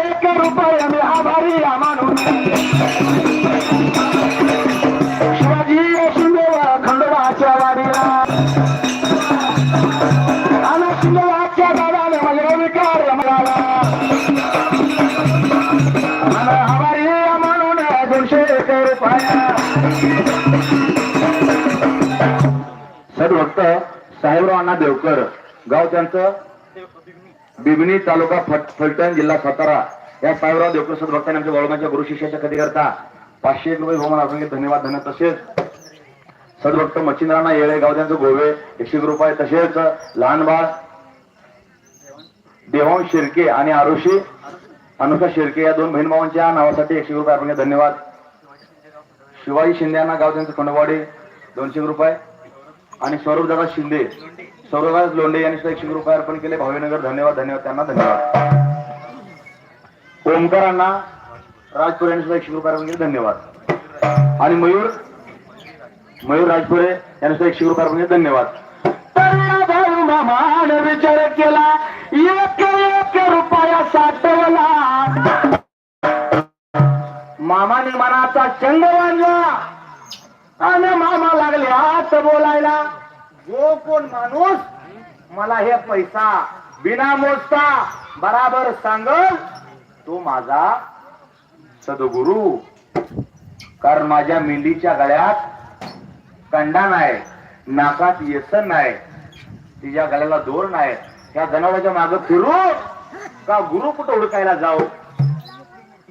एक रुपये मी आभारी मानून शिवाजी शिंदेवा खंडोबाच्या वाडीला आणि शिंदेवाच्या दादाने म्हणजे विकार मिळाला आभारी म्हणून दोनशे एक रुपया साहेबराव अण्णा देवकर गाव त्यांचं बिबणी तालुका फलटण जिल्हा सातारा. या साहेबराव देवप्रसाद भक्तांनी आमच्या वळमाच्या गुरु शिष्याच्या कधीकरता पाचशे एक रुपये बहुमान आपण धन्यवाद धन्यवाद तसेच सदभक्त मच्छिंद्रांना येळे गाव त्यांचं गोवे एकशे एक रुपये तसेच लहान बाळ देवांश शिर्के आणि आरुषी अनुषा शिर्के या दोन बहीण भावांच्या नावासाठी एकशे रुपये आपण धन्यवाद. शिवाजी शिंदे यांना गाव त्यांचं खंडवाडे दोनशे रुपये आणि स्वरूपदादा शिंदे सौरभराज लोंढे यांनी सुद्धा एकशे रुपये अर्पण केले. भावेनगर धन्यवाद धन्यवाद त्यांना धन्यवाद. ओमकारांना राजपुरे यांनी सुद्धा एकशे रुपये अर्पण केले. धन्यवाद. आणि मयूर मयूर राजपुरे यांनी सुद्धा एकशे रुपये अर्पण केले. धन्यवाद. तरुण विचार केला एक एक रुपया साठवला. मामाने मनाचा चंग बांधला आणि मामा लागले हात बोलायला. जो कोण माणूस? मला हे पैसा बिना मोजता बराबर सांगल तो माझा सदगुरु. कारण माझ्या मेंढीच्या गळ्यात कंडा नाही नाकात येसन नाही तिच्या गळ्याला दोर नाही. त्या जनावराच्या माग फिरू? का गुरु कुठं हुडकायला जाऊ?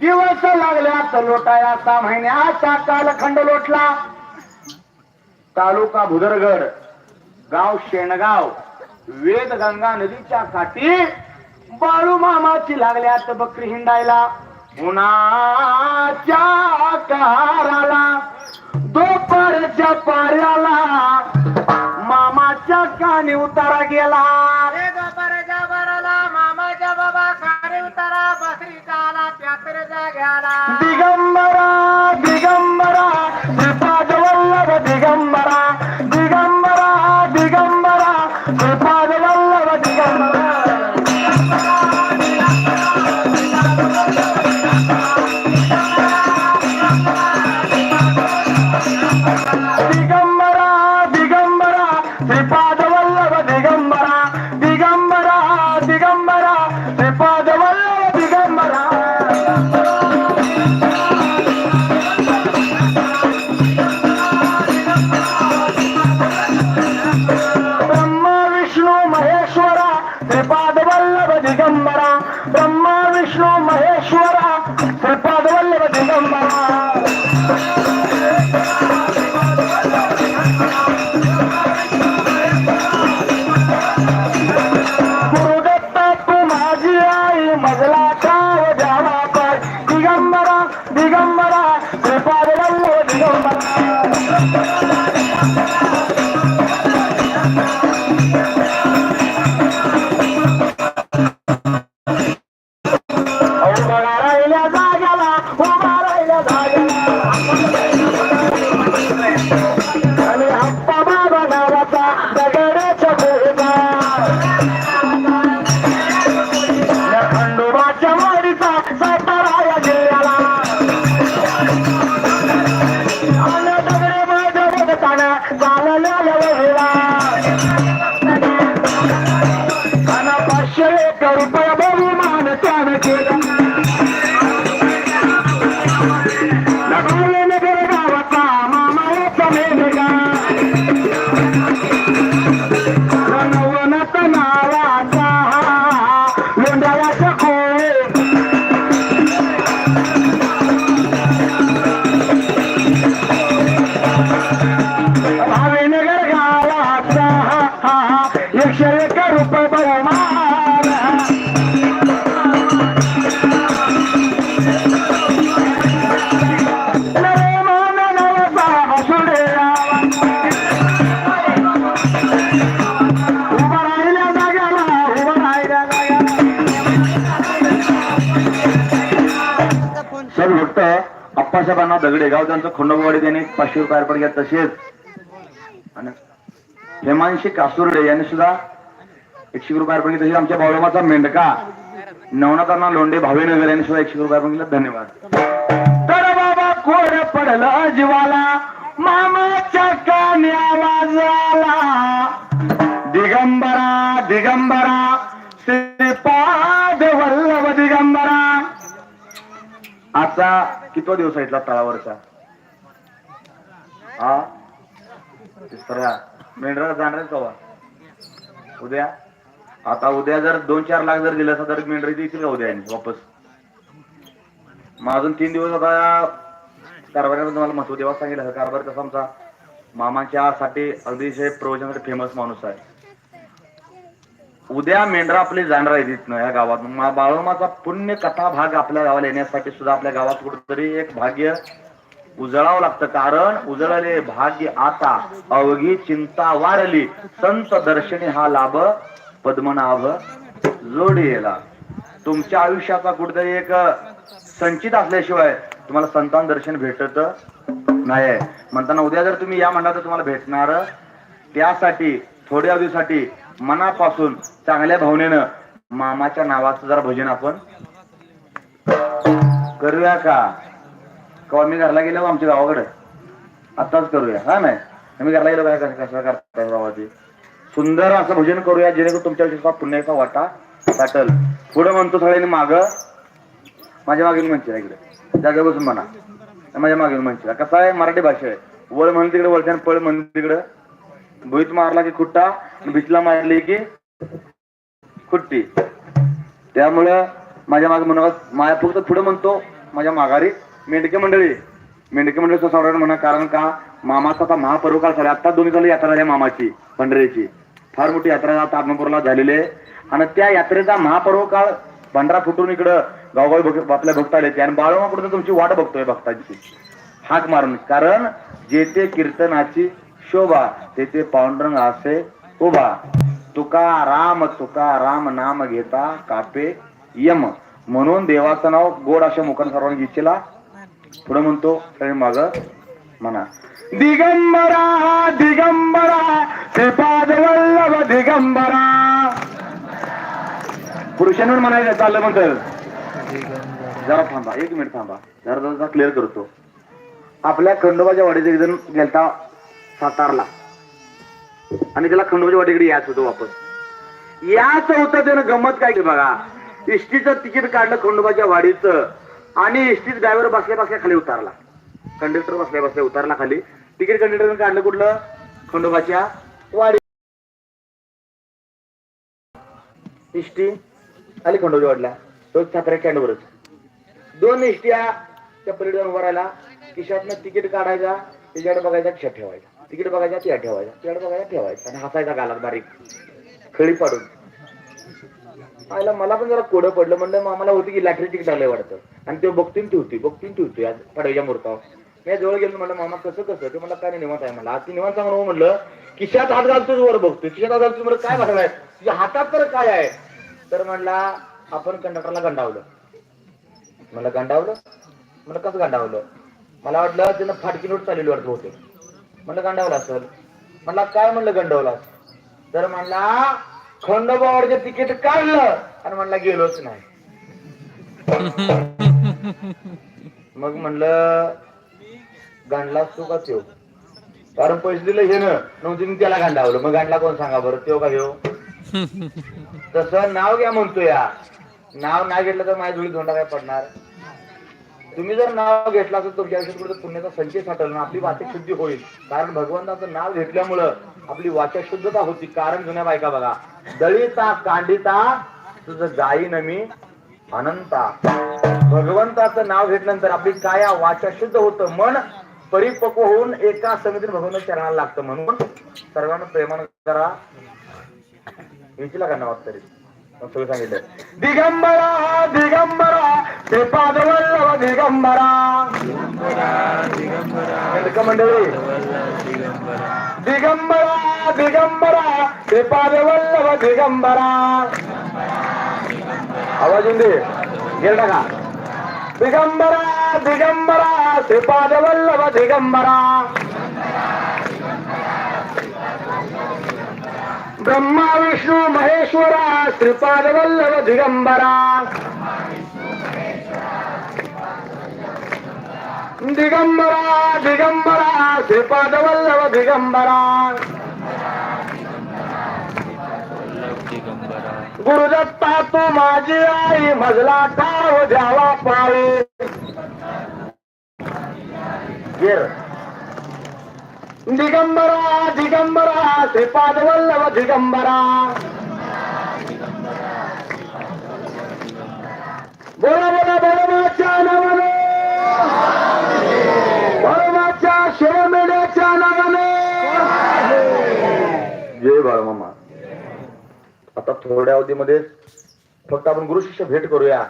दिवस लागल्या लोटाया सहा महिन्याचा कालखंड लोटला. तालुका भुदरगड. गाव शेणगाव वेदगंगा नदीच्या काठी बाळू मामाची लागल्यात बकरी हिंडायला. उन्हाच्या काराला दोपरच्या पाऱ्याला अप्पासाहेबांना दगडे. गाव त्यांचं खंडोबावाडी त्यांनी पाचशे रुपये अर्पण केले तसेच. आणि हेमांशी कासुर्डे यांनी सुद्धा एकशे रुपये अर्पण केले. तसेच आमच्या बाळमाचा मेंढका नवनाथांना लोंढे भावेनगर यांनी सुद्धा एकशे रुपये अर्पण केले. धन्यवाद. तर बाबा कोड पडला जीवाला मामाच्या काने आवाज आला. दिगंबरा दिगंबरा श्रीपाद वल्लभ दिगंबरा. आजचा कितवा दिवस आहे इथला तळावरचा? हा? तिसरा. मेंढरा जाणार कवा? उद्या? आता उद्या जर दोन चार लाख जर दिलं असतं तर मेंढरी देतील का उद्या वापस? मग अजून तीन दिवस आता कारभाराला तुम्हाला महत्त्व देवा सांगितलं. कारभार कसा आमचा? मामाच्या साठी अतिशय प्रवचनासाठी फेमस माणूस आहे. उद्या मेंढरा आपली जाणार आहे तिथनं या गावात. बाळोमाचा पुण्य कथा भाग आपल्या गावाला येण्यासाठी सुद्धा आपल्या गावात कुठेतरी एक भाग्य उजळावं लागतं. कारण उजळले भाग्य आता अवघी चिंता वारली. संत दर्शनी हा लाभ पद्मनाभ जोडीला. तुमच्या आयुष्याचा कुठेतरी एक संचित असल्याशिवाय तुम्हाला संतान दर्शन भेटत नाही म्हणताना उद्या जर तुम्ही या म्हणला तर तुम्हाला भेटणार त्यासाठी थोड्या दिवसाठी मनापासून चांगल्या भावनेनं मामाच्या नावाचं जरा भजन आपण करूया का? कवा मी घरला गेलो आमच्या गावाकडे. आताच करूया हा नाही? मी घरला गेलो काय कसं करता करताय सुंदर असं भजन करूया जेणेकरून तुमच्या आयुष्याचा पुण्याचा वाटा साठल. पुढे म्हणतो सगळ्यांनी माग. माझ्या मागे म्हणते इकडे. जागे बसून म्हणा. माझ्या मागे म्हणते कसं आहे? मराठी भाषा आहे. वळ म्हण तिकडे वळते पळ म्हण तिकडं. भुईत मारला की खुट्टा आणि बिचला मारली की खुट्टी. त्यामुळं माझ्या माग म्हणून माझ्या फक्त पुढे म्हणतो माझ्या माघारी मेंढके मंडळी. मेंढके मंडळी सावरण म्हणा कारण का मामाचा आता महापर्व काळ झाला. आता दोन्ही झाली यात्रा झाली मामाची पंढरीची फार मोठी यात्रा आता झालेली आहे. आणि त्या यात्रेचा महापर्व काळ भंडारा फुटून इकडं गावगाव आपल्या भक्त आले आणि बाळोमा कुठं तुमची वाट बघतोय भक्तांची. हाक मारून. कारण जेथे कीर्तनाची शोभा तेथे पांडुरंग असे उभा. तुका राम तुका राम नाम घेता कापे यम. म्हणून देवाचं नाव गोड अशा मुखाने सर्वांनी इच्छेला पुढे म्हणतो माग म्हणा. दिगंबरा दिगंबरा श्रीपाद वल्लभ दिगंबरा. पुरुषांवर म्हणायचं चाललं म्हणतं जरा थांबा एक मिनिट थांबा. जरा जरा क्लिअर करतो. आपल्या खंडोबाच्या वाडीत एक जण गेलता सातारला. आणि त्याला खंडोबाच्या वाडीकडे याच होतो वापस. याच होतं त्यानं गमत काय की बघा? इष्टीचं तिकीट काढलं खंडोबाच्या वाडीचं आणि इष्टीत ड्रायव्हर बसल्या बसल्या खाली उतारला. कंडक्टर बसल्या बसल्या उतारला खाली. तिकीट कंडक्टरनं काढलं कुठलं? खंडोबाच्या वाडी. एसटी आली खंडोबाच्या वाडीला. तो सातारा कॅन्डवरच दोन एसट्या त्या पलीकडे उभा राहिला. खिशातनं तिकीट काढायचा त्याच्याकडे बघायचा खिशात ठेवायचा. तिकीट बघायचा त्या ठेवायचा तिकडे बघायचा ठेवायचा. आणि हसायचा गालात बारीक. खळी पाडून. आयला मला पण जरा कोडं पडलं. म्हणलं मग होती की लॅटरी तिकीट आलंय वाटतं. आणि ते बघतीन ठेवती बघतीन ठेवती आज पडव्याच्या मुहूर्तावर. मी जवळ गेलो म्हणलं मामा कसं कसं? ते मला काय नाही निवांत आहे. मला आज ती निवांत सांगून म्हणलं किशात हात घालतोच वर बघतोय. किशात हात घालतो म्हणलं काय बघायला तुझ्या हातात तर काय आहे? तर म्हणला आपण कंडक्टरला गंडावलं. म्हणलं गंडावलं? म्हणलं कसं गंडावलं? मला वाटलं त्यानं फाटकी नोट चाललेली वाटत होते म्हणलं गंडावला असेल. म्हणला काय म्हणलं गंडावला? तर म्हणला खंडोबावरचं तिकीट काढलं. आणि म्हणला गेलोच नाही. मग म्हणलं गांडला तू का त्यो. कारण पैसे दिले हे ना नव्हती त्याला गांडावलं मग गांडला कोण सांगा बरं त्यो का घेऊ तसं नाव घ्या म्हणतो या. नाव नाही घेतलं तर माझ्या धुळी धोंडा काय पडणार? तुम्ही जर नाव घेतलं असेल तुमच्या आयुष्यात कुठे पुण्याचा संचय साठवला ना आपली वाचक शुद्धी होईल. कारण भगवंताचं नाव घेतल्यामुळं आपली वाचक शुद्धता होती. कारण जुन्या बायका बघा दळीता कांडिता तुझं गायी नमी अनंता. भगवंताचं नाव घेतल्यानंतर आपली काया वाचा शुद्ध होतं. मन परिपक्व होऊन एका समितीने भगवंताच्या चरणाला लागतं. म्हणून सर्वांना प्रेमानं करा विचला का नावात तरी सगळं सांगितलं. दिगंबरा दिगंबरा ते पादवल्लभ दिगंबरा का मंडळी दिगंबरा दिगंबरा ते पादवल्लभ दिगंबरा आवाज येऊन दे गेला का दिगंबरा दिगंबरा ते पादवल्लभ दिगंबरा ब्रह्मा विष्णू महेश्वरा श्रीपाद वल्लभ दिगंबरा दिगंबरा दिगंबरा श्रीपाद वल्लभ दिगंबरा गुरुदत्ता तू माझी आई मजला ठाव द्यावा पावे गिर. दिगंबरा दिगंबरा श्रीपाद वल्लभ दिगंबरा बोला बोला बळमाच्या नावाने बळमाच्या नावाने. जय बाळमामा आता थोड्या अवधीमध्ये फक्त आपण गुरु शिष्य भेट करूया.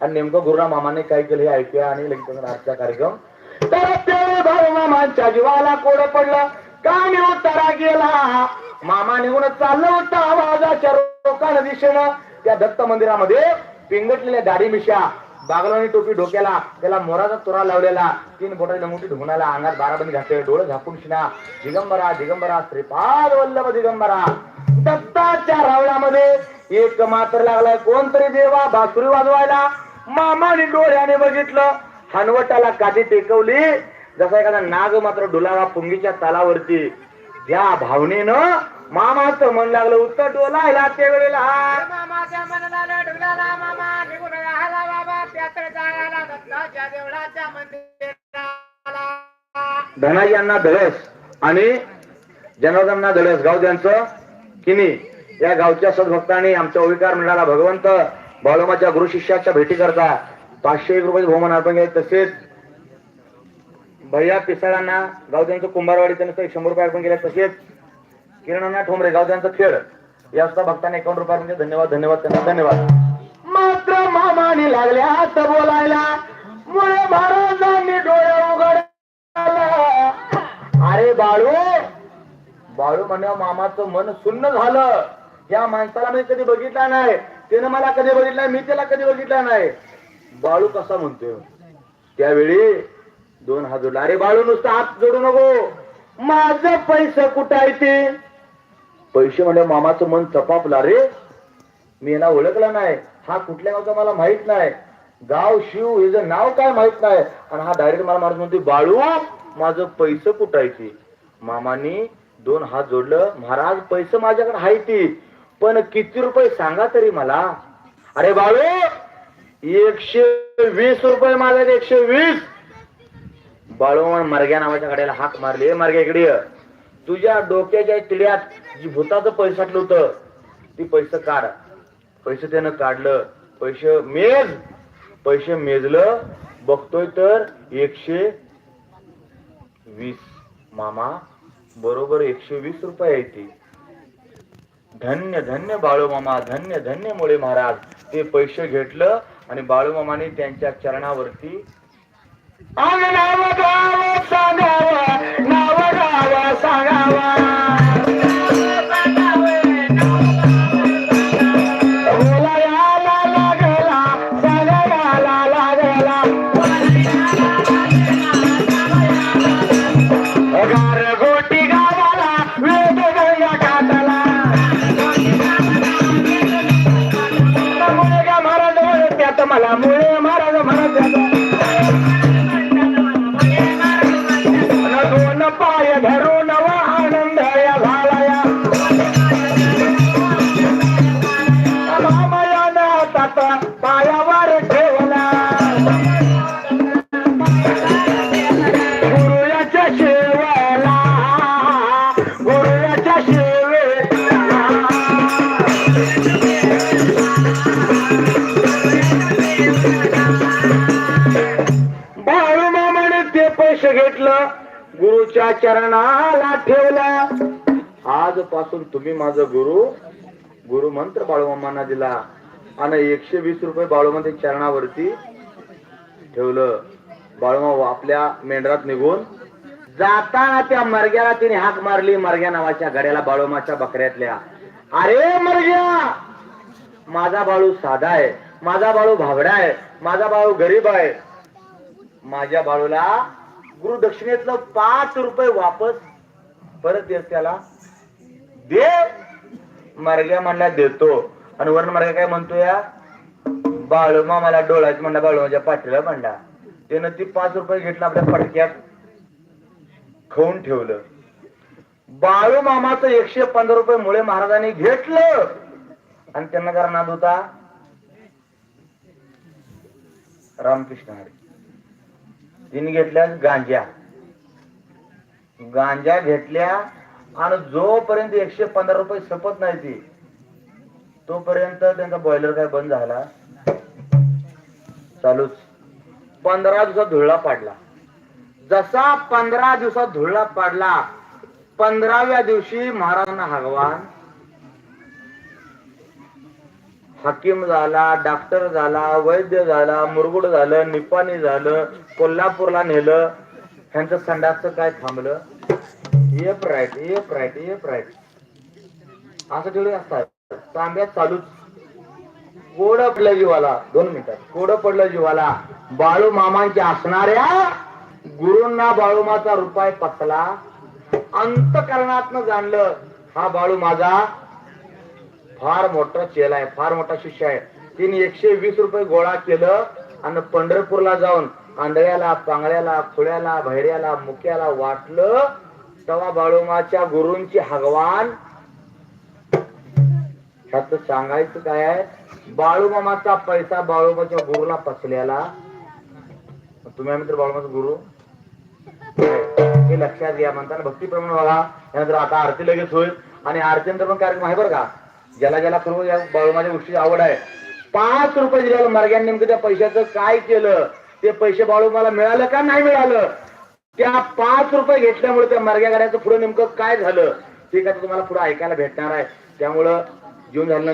आणि नेमकं गुरुना मामाने काय केलं हे ऐकूया आणि लगेच आजचा कार्यक्रम. तर ते भाऊ मामांच्या जीवाला कोड पडलं. का कानी उतारा गेला. मामा निघून चाललं होतं आवाजाच्या रोकान दिशेनं. त्या दत्त मंदिरामध्ये पिंगटलेल्या दाढी मिशा. बागलानी टोपी डोक्याला त्याला मोराचा तुरा लावलेला. तीन बोटाची मोठी ढुंगणाला अंगात बाराबंदी घातले. डोळे झाकून शिना. दिगंबरा दिगंबरा श्रीपाद वल्लभ दिगंबरा. दत्ताच्या रावळामध्ये एक मात्र लागलाय कोणतरी देवा बासुरी वाजवायला. मामाने डोळ्याने बघितलं. हनवटाला काठी टेकवली. जसा एखादा नाग मात्र डोलावा पुंगीच्या तालावरती. या भावनेनं मामाचं मन लागलं उत्तर डोलायला त्या वेळेला. मामाच्या मनाला डुलाला मामा निघून राहिला बाबा त्याकडे जायला दत्ताच्या देवळाच्या मंदिराला. धनाजी यांना धडस आणि जनार्दनांना धडस. गाव त्यांचं किनी या गावच्या सद्भक्तांनी आमच्या ओविकार मंडळाला भगवंत बाळोमाच्या गुरु शिष्याच्या भेटी करता. पाचशे एक रुपये बहुमान अर्पण केले. तसेच भैया पिसाळांना गाव त्यांचं कुंभारवाडी त्यांनी शंभर रुपये अर्पण केले. तसेच किरणना ठोंबरे गाव त्यांचं खेळ. या सुद्धा भक्तांनी एकावन्न रुपया म्हणजे धन्यवाद धन्यवाद त्यांना धन्यवाद. मात्र मामाने लागल्या हात बोलायला. मुळे महाराजांनी डोळे उघड अरे बाळू बाळू म्हणे मामाचं मन सुन्न झालं. या माणसाला मी कधी बघितला नाही. त्यानं मला कधी बघितलं मी त्याला कधी बघितला नाही. बाळू कसा म्हणतोय? त्यावेळी दोन हात जोडला. अरे बाळू नुसतं हात जोडू नको. माझं पैसे कुठं आहे ते? पैसे म्हणजे मामाचं मन चपापला. रे मी यांना ओळखला नाही. हा कुठल्या गावचा मला माहीत नाही. गाव शिव हिचं नाव काय माहीत नाही. आणि हा डायरेक्ट मला माणूस म्हणतो बाळू माझं पैसे कुटायचे मामानी दोन हात जोडलं. महाराज पैसे माझ्याकडे आहे ती पण किती रुपये सांगा तरी मला. अरे बाळू एकशे वीस रुपये माझा एकशे वीस. बाळू मरग्या नावाच्या गाड्याला हाक मारली. मरग्या इकडे तुझ्या डोक्याच्या तिड्यात जी भूताचं पैसे होतं ती पैसे काढ. पैसे त्यानं काढलं पैसे मेज पैसे मेजलं बघतोय तर एकशे वीस. मामा बरोबर एकशे वीस रुपये आहे ती. धन्य धन्य बाळू मामा धन्य धन्य मुळे महाराज. ते पैसे घेतलं आणि बाळू मामाने त्यांच्या चरणावरती मुळे महाराज म्हणत लक्ष घेतलं गुरुच्या चरणाला ठेवलं. आजपासून तुम्ही माझं गुरु गुरु मंत्र बाळूमामांना दिला. आणि एकशे वीस रुपये बाळूमध्ये चरणावरती ठेवलं. बाळूमा आपल्या मेंढरात निघून जाताना त्या मरग्याला तिने हाक मारली. मरग्या नावाच्या घड्याला बाळूमाच्या बकऱ्यातल्या. अरे मरग्या माझा बाळू साधा आहे माझा बाळू भागडा आहे माझा बाळू गरीब आहे. माझ्या बाळूला गुरु दक्षिणेतलं पाच रुपये वापस परत देत त्याला. दे मार्ग्या म्हणला देतो. आणि वर्ण मार्ग काय म्हणतो या बाळूमा मला डोळ्यात म्हणला बाळूमाच्या पाठीला म्हणला त्यानं ती पाच रुपये घेतलं आपल्या पटक्यात खाऊन ठेवलं. बाळू मामाचं एकशे पंधरा रुपये मुळे महाराजांनी घेतलं. आणि त्यांना कारण नाद होता. रामकृष्ण हरी. तिने घेतल्या गांजा. गांजा घेतल्या आणि जोपर्यंत एकशे पंधरा रुपये सपत नाही ती तोपर्यंत त्यांचा बॉयलर काय बंद झाला. चालूच. पंधरा दिवसात धुळला पाडला. जसा पंधरा दिवसात धुळला पाडला पंधराव्या दिवशी महाराजांना भगवान हकीम झाला डॉक्टर झाला वैद्य झाला मुरगुड झालं निपाणी झालं कोल्हापूरला नेलं. ह्यांचं संडासचं काय थांबलं? App right app right app right असं ठेवले असतात तांब्यात चालूच. कोड पडलं जीवाला. दोन मिनिटात कोड पडलं जीवाला. बाळू मामांच्या असणाऱ्या गुरूंना बाळूमाचा रुपाय पचला अंतकरणातनं जाणलं हा बाळू माझा फार मोठा चेला आहे फार मोठा शिष्य आहे. तिने एकशे वीस रुपये गोळा केलं आणि पंढरपूरला जाऊन आंधळ्याला पांगळ्याला खुळ्याला भैऱ्याला मुक्याला वाटलं तेव्हा बाळूमाच्या गुरूंची हगवान. ह्यात सांगायचं काय आहे? बाळूमामाचा पैसा बाळूमाच्या गुरुला पचलेला तुम्ही मित्र बाळूमाचा गुरु? हे लक्षात घ्या म्हणताना भक्तीप्रमाणे बघा. त्यानंतर आता आरती लगेच होईल. आणि आरतीनंतर पण कार्यक्रम आहे बरं का? ज्याला ज्याला खरं या बाळूमाच्या गोष्टीची आवड आहे. पाच रुपये दिल्याला मार्ग्याने नेमकं त्या पैशाचं काय केलं? ते पैसे बाळू मला मिळालं का नाही मिळालं? त्या पाच रुपये घेतल्यामुळे त्या मार्ग्या गाड्याचं पुढे नेमकं काय झालं? ते का तुम्हाला पुढे ऐकायला भेटणार आहे. त्यामुळं जेवण झाल्यानंतर